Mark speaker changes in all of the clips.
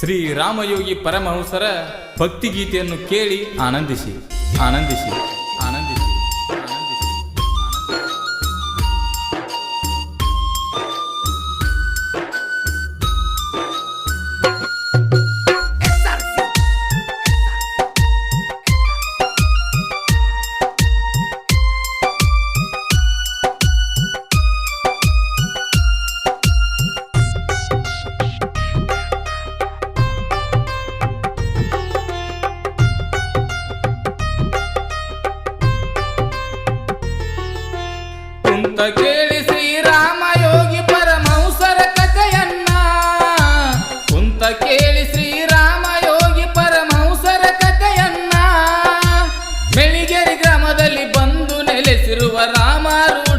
Speaker 1: ಶ್ರೀ ರಾಮಯೋಗಿ ಪರಮಹಂಸರ ಭಕ್ತಿಗೀತೆಯನ್ನು ಕೇಳಿ ಆನಂದಿಸಿ ಆನಂದಿಸಿ.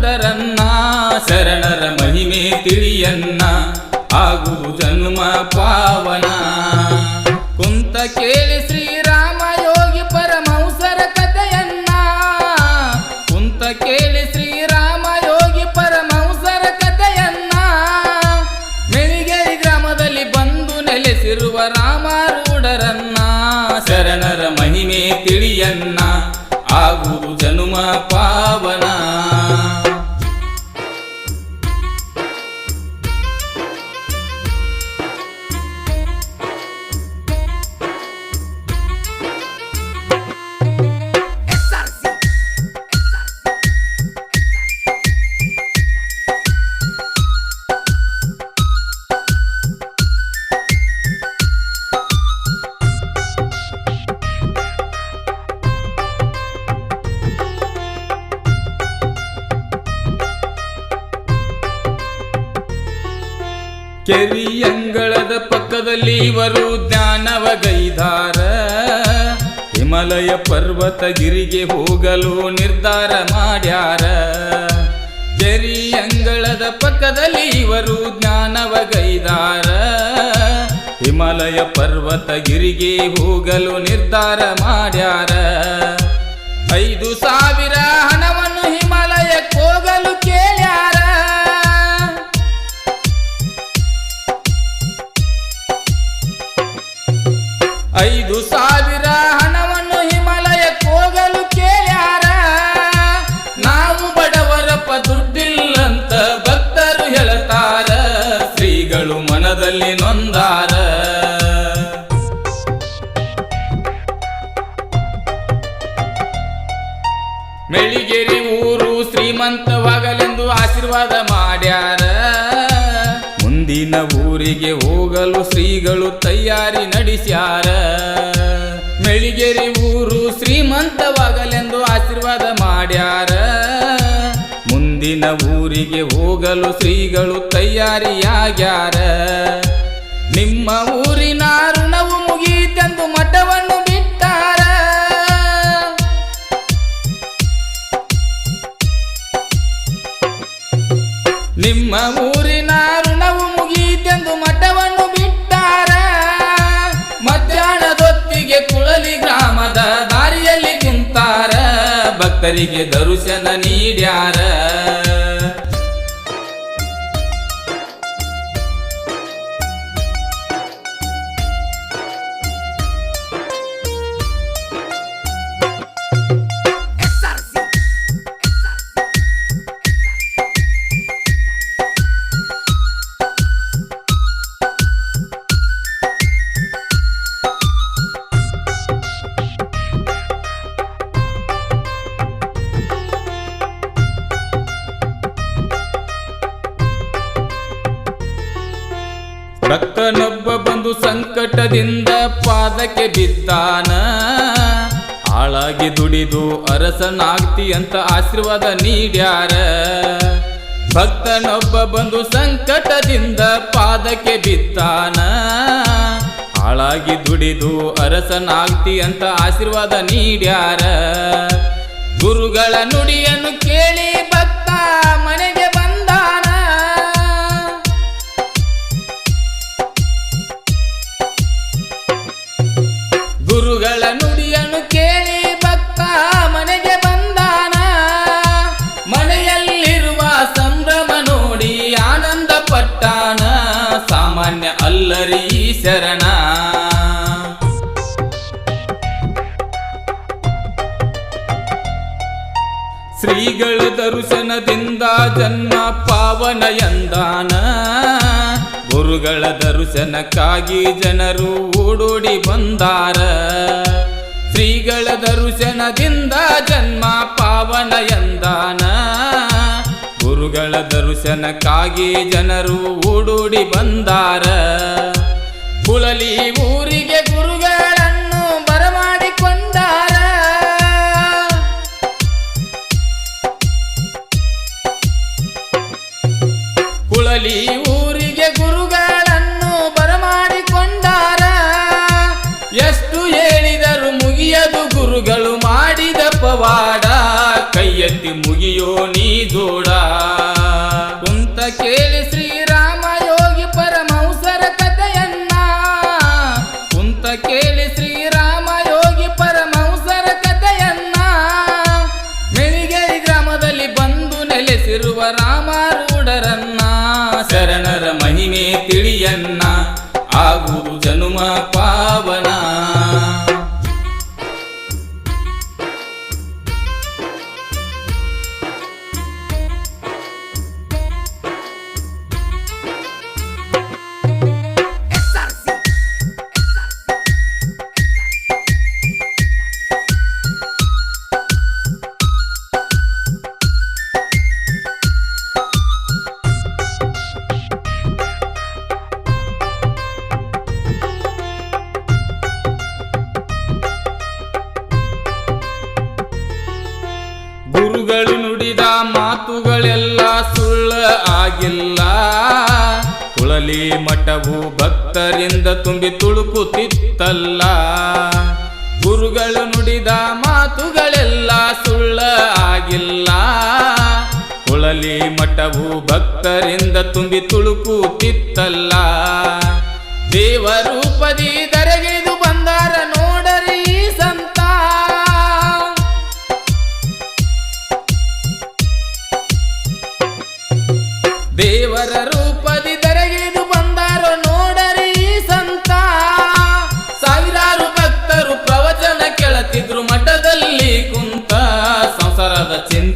Speaker 1: ರಾಮಾರೂಢರನ್ನ ಶರಣರ ಮಹಿಮೆ ತಿಳಿಯನ್ನ ಆಗು ಜನ್ಮ ಪಾವನ. ಕುಂತ ಕೇಳಿ ಶ್ರೀರಾಮ ಯೋಗಿ ಪರಮೌಸರ ಕಥೆಯನ್ನ. ಕುಂತ ಕೇಳಿ ಶ್ರೀರಾಮ ಯೋಗಿ ಪರಮೌಸರ ಕಥೆಯನ್ನ. ಮೆಣಿಗೇರಿ ಗ್ರಾಮದಲ್ಲಿ ಬಂದು ನೆಲೆಸಿರುವ ರಾಮಾರೂಢರನ್ನ, ಶರಣರ ಮಹಿಮೆ ತಿಳಿಯನ್ನ ಆಗು ಜನುಮ ಪಾವನ. ಕೆರಿಯಂಗಳದ ಪಕ್ಕದಲ್ಲಿ ಇವರು ಜ್ಞಾನವಗೈದಾರ. ಹಿಮಾಲಯ ಪರ್ವತಗಿರಿಗೆ ಹೋಗಲು ನಿರ್ಧಾರ ಮಾಡ್ಯಾರ. ಕೆರಿಯಂಗಳದ ಪಕ್ಕದಲ್ಲಿ ಇವರು ಜ್ಞಾನವಗೈದಾರ. ಹಿಮಾಲಯ ಪರ್ವತಗಿರಿಗೆ ಹೋಗಲು ನಿರ್ಧಾರ ಮಾಡ್ಯಾರ. ಐದು ಸಾವಿರ ಹಣವನ್ನು ಹಿಮಾಲಯಕ್ಕೆ ಹೋಗಲು ಕೇಳ್ಯಾರ. ಆಶೀರ್ವಾದ ಮಾಡ್ಯಾರ. ಮುಂದಿನ ಊರಿಗೆ ಹೋಗಲು ಶ್ರೀಗಳು ತಯಾರಿ ನಡೆಸ್ಯಾರ. ಮೆಳಿಗೆರೆ ಊರು ಶ್ರೀಮಂತವಾಗಲೆಂದು ಆಶೀರ್ವಾದ ಮಾಡ್ಯಾರ. ಮುಂದಿನ ಊರಿಗೆ ಹೋಗಲು ಶ್ರೀಗಳು ತಯಾರಿಯಾಗ್ಯಾರ. ನಿಮ್ಮ ಊರಿನ ಋಣವು ಮುಗೀತೆಂದು ಮಠವನ್ನು ನಿಮ್ಮ ಊರಿನ ಋಣವು ಮುಗಿಯಿತೆಂದು ಮಠವನ್ನು ಬಿಟ್ಟಾರ. ಮಧ್ಯಾಹ್ನದೊತ್ತಿಗೆ ಕುಳಲಿ ಗ್ರಾಮದ ದಾರಿಯಲ್ಲಿ ಕುಂತಾರ ಭಕ್ತರಿಗೆ ದರ್ಶನ ನೀಡ್ಯಾರ. ಭಕ್ತನೊಬ್ಬ ಬಂದು ಸಂಕಟದಿಂದ ಪಾದಕ್ಕೆ ಬಿತ್ತಾನ ಆಳಾಗಿ ದುಡಿದು ಅರಸನಾಗ್ತಿ ಅಂತ ಆಶೀರ್ವಾದ ನೀಡ್ಯಾರ. ಭಕ್ತನೊಬ್ಬ ಬಂದು ಸಂಕಟದಿಂದ ಪಾದಕ್ಕೆ ಬಿತ್ತಾನ ಆಳಾಗಿ ದುಡಿದು ಅರಸನಾಗ್ತಿ ಅಂತ ಆಶೀರ್ವಾದ ನೀಡ್ಯಾರ. ಗುರುಗಳ ನುಡಿಯನ್ನು ಕೇಳಿ ಶ್ರೀಗಳ ದರ್ಶನದಿಂದ ಜನ್ಮ ಪಾವನ ಎಂದಾನ. ಗುರುಗಳ ದರ್ಶನಕ್ಕಾಗಿ ಜನರು ಓಡೋಡಿ ಬಂದಾರ. ಶ್ರೀಗಳ ದರ್ಶನದಿಂದ ಜನ್ಮ ಪಾವನ ಎಂದಾನ. ಗುರುಗಳ ದರ್ಶನಕ್ಕಾಗಿ ಜನರು ಓಡೋಡಿ ಬಂದಾರ. ಕುಳಲಿ ಊರಿಗೆ ಗುರುಗಳು ಮಾಡಿದ ಪವಾಡ ಕೈಯಲ್ಲಿ ಮುಗಿಯೋ ನೀ ಜೋಡ. ಕುಂತ ಕೇಳಿ ಶ್ರೀರಾಮ ಯೋಗಿ ಪರಮೌಸರ ಕಥೆಯನ್ನ. ಕುಂತ ಕೇಳಿ ಶ್ರೀರಾಮ ಯೋಗಿ ಪರಮೌಸರ ಕಥೆಯನ್ನ. ಮೆಣಿಗೇರಿ ಗ್ರಾಮದಲ್ಲಿ ಬಂದು ನೆಲೆಸಿರುವ ರಾಮಾರೂಢರನ್ನ, ಶರಣರ ಮಹಿಮೆ ತಿಳಿಯನ್ನ, ಆಗುವುದು ಜನುಮ ಪಾವನ. ನುಡಿದ ಮಾತುಗಳೆಲ್ಲ ಸುಳ್ಳ ಆಗಿಲ್ಲ. ಕುಳಲಿ ಮಠವು ಭಕ್ತರಿಂದ ತುಂಬಿ ತುಳುಕುತ್ತಿತ್ತಲ್ಲ. ಗುರುಗಳು ನುಡಿದ ಮಾತುಗಳೆಲ್ಲ ಸುಳ್ಳ ಆಗಿಲ್ಲ. ಕುಳಲಿ ಮಠವು ಭಕ್ತರಿಂದ ತುಂಬಿ ತುಳುಕುತ್ತಿತ್ತಲ್ಲ. ದೇವರೂಪದಿ ದರಗಿಳಿದು ಬಂದಾರ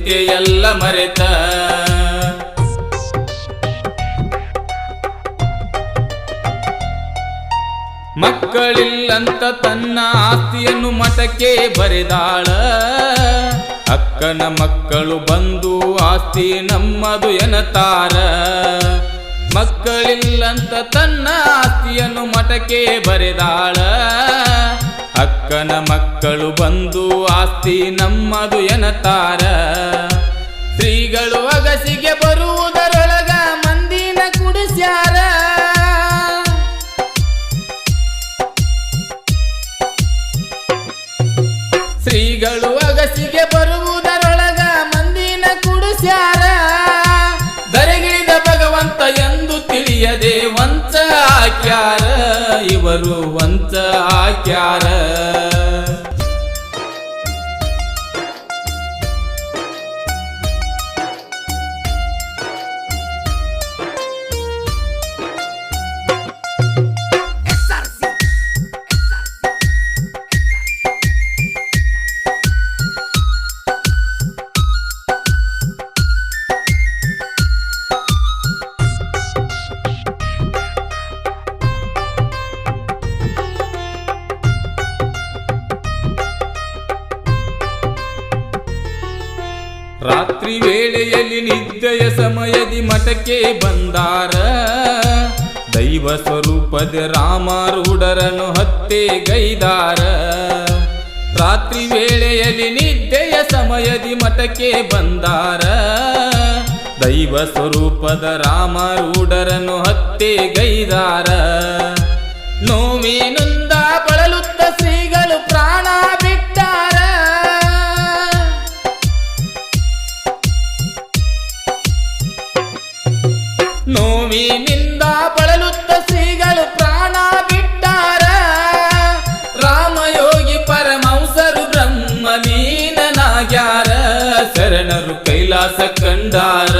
Speaker 1: ಎಲ್ಲ ಮರೆತ. ಮಕ್ಕಳಿಲ್ಲಂತ ತನ್ನ ಆಸ್ತಿಯನ್ನು ಮಠಕ್ಕೆ ಬರೆದಾಳ. ಅಕ್ಕನ ಮಕ್ಕಳು ಬಂದು ಆಸ್ತಿ ನಮ್ಮದು ಎನತಾರ. ಮಕ್ಕಳಿಲ್ಲಂತ ತನ್ನ ಆಸ್ತಿಯನ್ನು ಮಠಕ್ಕೆ ಬರೆದಾಳ. ಅಕ್ಕನ ಮಕ್ಕಳು ಬಂದು ಆಸ್ತಿ ನಮ್ಮದು ಎನತಾರ. ಶ್ರೀಗಳು ಅಗಸಿಗೆ ಬರುವುದರೊಳಗ ಮಂದಿನ ಕುಡಿಸ್ಯಾರ. ಶ್ರೀಗಳು ಅಗಸಿಗೆ ಬರುವುದರೊಳಗ ಇವರು ವಂಚ ವೇಳೆಯಲ್ಲಿ ಸಮಯದಿ ಮಠಕ್ಕೆ ಬಂದಾರ. ದೈವ ಸ್ವರೂಪದ ರಾಮಾರೂಢರನ್ನು ಹತ್ತೆ ಗೈದಾರ. ರಾತ್ರಿ ವೇಳೆಯಲ್ಲಿ ನಿದ್ದೆಯ ಸಮಯದಿ ಮಠಕ್ಕೆ ಬಂದಾರ. ದೈವ ಸ್ವರೂಪದ ರಾಮಾರೂಢರನ್ನು ಹತ್ತೆ ಗೈದಾರ. ನೋವಿನಿಂದ ಶರಣರು ಕೈಲಾಸ ಕಂಡಾರ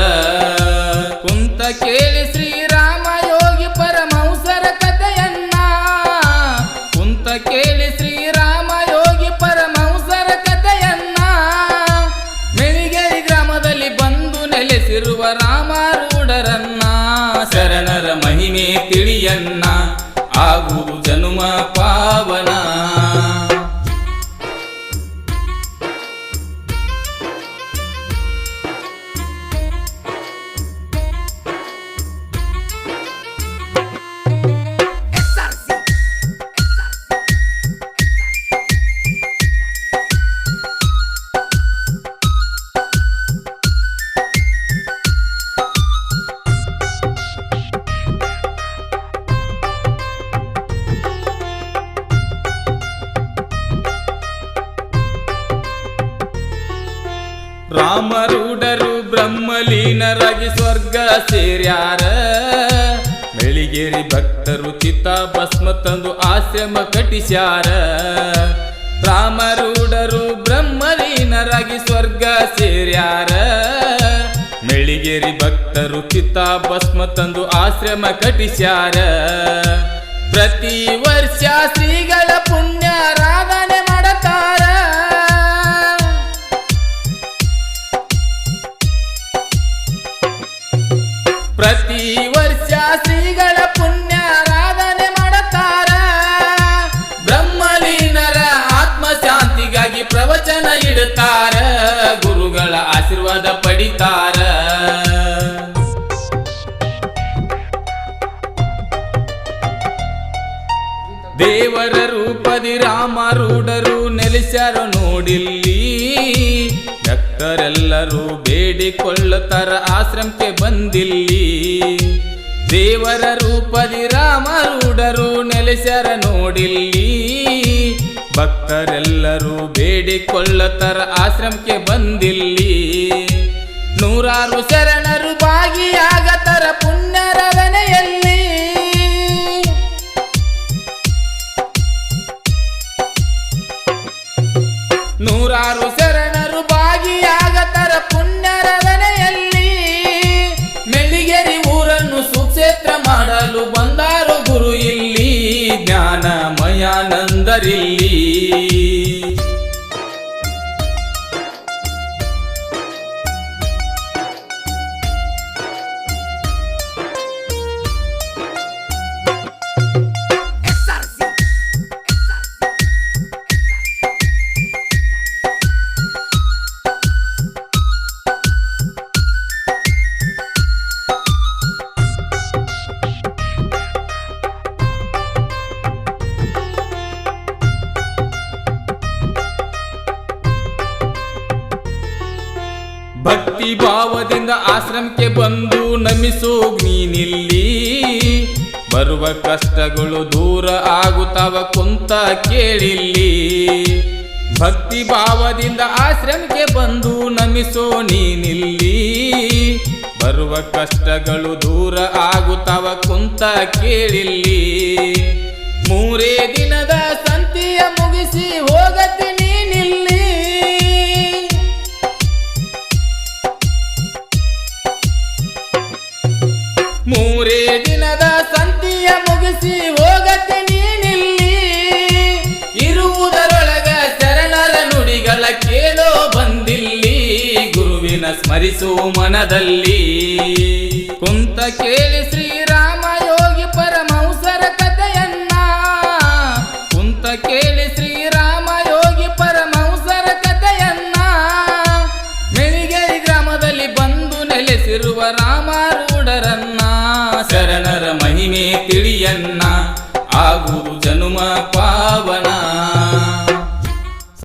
Speaker 2: ಬ್ರಹ್ಮಲೀನರಾಗಿ ಸ್ವರ್ಗ ಸೇರ್ಯಾರ. ಮೆಳಿಗೇರಿ ಭಕ್ತರು ಚಿತ್ತ ಭಸ್ಮ ತಂದು ಆಶ್ರಮ ಕಟ್ಟಿಸ್ಯಾರ. ರಾಮರೂಢರು ಬ್ರಹ್ಮಲೀನರಾಗಿ ಸ್ವರ್ಗ ಸೇರ್ಯಾರ. ಮೆಳಿಗೇರಿ ಭಕ್ತರು ಚಿತ್ತ ಭಸ್ಮ ತಂದು ಆಶ್ರಮ ಕಟ್ಟಿಸ್ಯಾರ. ಪ್ರತಿ ವರ್ಷ ಶ್ರೀಗಳ ಪಡಿತಾರ ದೇವರ ರೂಪದಿ ರಾಮರೂಢರು ನೆಲೆಸ್ಯಾರ ನೋಡಿಲ್ಲಿ. ಭಕ್ತರೆಲ್ಲರೂ ಬೇಡಿಕೊಳ್ಳುತ್ತಾರ ಆಶ್ರಮಕ್ಕೆ ಬಂದಿಲ್ಲಿ. ದೇವರ ರೂಪದಿ ರಾಮರೂಢರು ನೆಲೆಸ್ಯಾರ ನೋಡಿಲ್ಲಿ. ಭಕ್ತರೆಲ್ಲರೂ ಬೇಡಿಕೊಳ್ಳುತ್ತಾರ ಆಶ್ರಮಕ್ಕೆ ಬಂದಿಲ್ಲಿ. ನೂರಾರು ಶರಣರು ಭಾಗಿಯಾಗತರ ಪುಣ್ಯರವನೆಯಲ್ಲಿ. ನೂರಾರು ಶರಣರು ಭಾಗಿಯಾಗತರ ಪುಣ್ಯರವನೆಯಲ್ಲಿ. ಮೆಳಿಗೆರಿ ಊರನ್ನು ಸುಕ್ಷೇತ್ರ ಮಾಡಲು ಬಂದಾರು ಗುರು ಇಲ್ಲಿ ಜ್ಞಾನಮಯಾನಂದರಿಲ್ಲಿ ಆಶ್ರಮಕ್ಕೆ ಬಂದು ನೀನಿಲ್ಲಿ ಬರುವ ಕಷ್ಟಗಳು ದೂರ ಆಗುತ್ತವ ಕುಂತ ಕೇಳಿಲ್ಲಿ ಭಕ್ತಿ ಭಾವದಿಂದ ಆಶ್ರಮಕ್ಕೆ ಬಂದು ನಮಿಸೋ ನೀನಿಲ್ಲಿ ಬರುವ ಕಷ್ಟಗಳು ದೂರ ಆಗುತ್ತವ ಕುಂತ ಕೇಳಿಲ್ಲಿ ಮೂರೇ ದಿನದ ಸಂತಿಯ ಮುಗಿಸಿ ಹೋಗತಿ ನೀನಿಲ್ಲಿ ಸ್ಮರಿಸು ಮನದಲ್ಲಿ. ಕುಂತ ಕೇಳಿ ಶ್ರೀರಾಮ ಯೋಗಿ ಪರಮಹಂಸರ ಕಥೆಯನ್ನ. ಕುಂತ ಕೇಳಿ ಶ್ರೀರಾಮ ಯೋಗಿ ಪರಮಹಂಸರ ಕಥೆಯನ್ನ. ಮೆಳಿಗೆರಿ ಗ್ರಾಮದಲ್ಲಿ ಬಂದು ನೆಲೆಸಿರುವ ರಾಮಾರೂಢರನ್ನ. ಶರಣರ ಮಹಿಮೆ ತಿಳಿಯನ್ನ. ಆಗುವುದು ಜನುಮ ಪಾವನ.